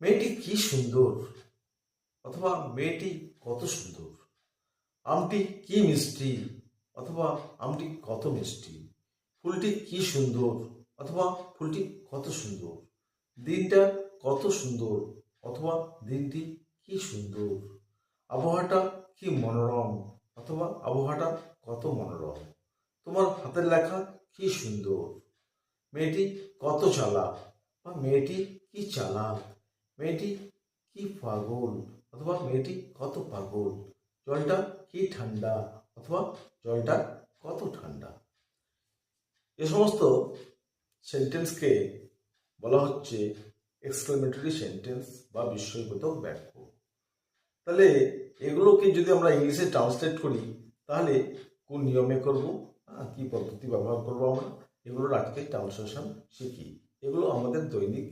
মেয়েটি কি সুন্দর? অথবা মেয়েটি কত সুন্দর? আমটি কি মিষ্টি? অথবা আমটি কত মিষ্টি? ফুলটি কি সুন্দর? অথবা ফুলটি কত সুন্দর? দিনটা কত সুন্দর? অথবা দিনটি কি সুন্দর? আবহাওয়াটা কি মনোরম? অথবা আবহাওয়াটা কত মনোরম? তোমার হাতের লেখা কি সুন্দর? মেয়েটি কত চালাক? বা মেয়েটি কি চালাক? মেয়েটি কি পাগল? অথবা মেয়েটি কত পাগল? জলটা কি ঠান্ডা? অথবা জলটা কত ঠান্ডা? এ সমস্ত সেন্টেন্সকে বলা হচ্ছে এক্সক্লেমেটরি সেন্টেন্স বা বিস্ময়বোধক বাক্য। তাহলে এগুলোকে যদি আমরা ইংলিশে ট্রান্সলেট করি, তাহলে কোন নিয়মে করব? কি পদ্ধতি ব্যবহার করব আমরা? এগুলোর আজকে ট্রান্সলেশন শিখি। এগুলো আমাদের দৈনিক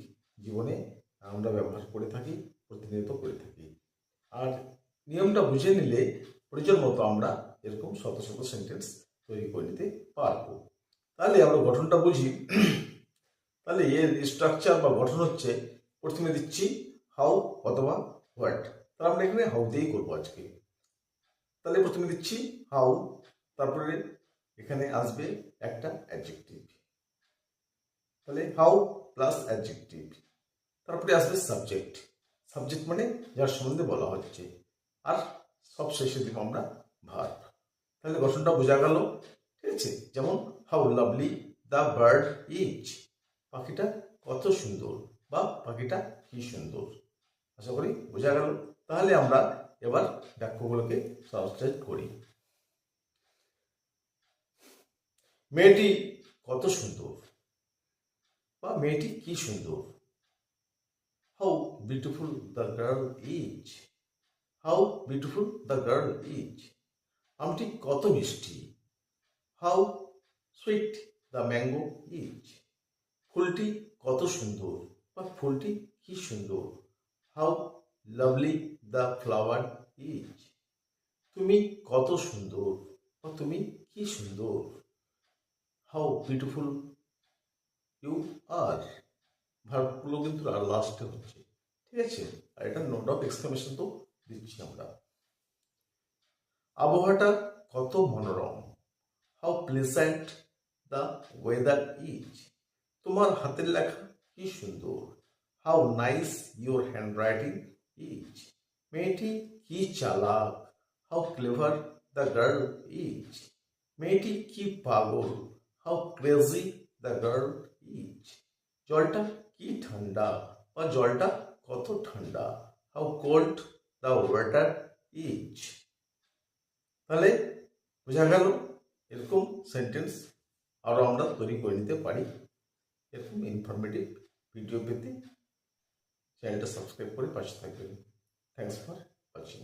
জীবনে আমরা ব্যবহার করে থাকি, প্রতিনিয়ত করে থাকি। আর নিয়মটা বুঝে নিলে প্রয়োজন মতো আমরা এরকম শত শত সেন্টেন্স তৈরি করে নিতে পারব। তাহলে আমরা গঠনটা বুঝি। তাহলে এর স্ট্রাকচার বা গঠন হচ্ছে, প্রথমে দিচ্ছি হাউ অথবা হোয়াট তাহলে আমরা এখানে হাউ দিয়েই করব আজকে। তাহলে প্রথমে দিচ্ছি হাউ তারপরে এখানে আসবে একটা অ্যাডজেক্টিভ তাহলে হাউ প্লাস অ্যাডজেক্টিভ তারপরে আসবে সাবজেক্ট সাবজেক্ট মানে যার সম্বন্ধে বলা হচ্ছে। আর সব শেষে দিব আমরা ভার্ব তাহলে গঠনটা বোঝা গেল, ঠিক আছে? যেমন how lovely the bird is পাখিটা কত সুন্দর বা পাখিটা কি সুন্দর। আশা করি বোঝা গেল। তাহলে আমরা এবার বাক্যগুলোকে ট্রান্সলেট করি। মেয়েটি কত সুন্দর বা মেয়েটি কি সুন্দর? How beautiful the girl is how beautiful the girl is আমটি কত মিষ্টি how sweet the mango is ফুলটি কত সুন্দর বা ফুলটি কি সুন্দর how lovely the flower is তুমি কত সুন্দর বা তুমি কি সুন্দর হাউ বিউটিফুল ইউ আর ভার্বগুলো কিন্তু আর লাস্টে হচ্ছে ঠিক আছে? আর এটা নোট অফ এক্সক্লামেশন তো দিচ্ছি আমরা। আবহাওয়াটা কত মনোরম। How pleasant the weather is তোমার হাতের লেখা কি সুন্দর। How nice your handwriting is মেয়েটি কি চালাক। How clever the girl is মেয়েটি কি পাগল। How crazy the girl is জলটা কি ঠান্ডা। বা জলটা কত ঠান্ডা how cold the water is তাহলে বোঝা গেল এরকম সেন্টেন্স আরও আমরা তৈরি করে নিতে পারি এরকম ইনফরমেটিভ ভিডিও পেতে চ্যানেলটা সাবস্ক্রাইব করে পাশে থাকবেন। Thanks for watching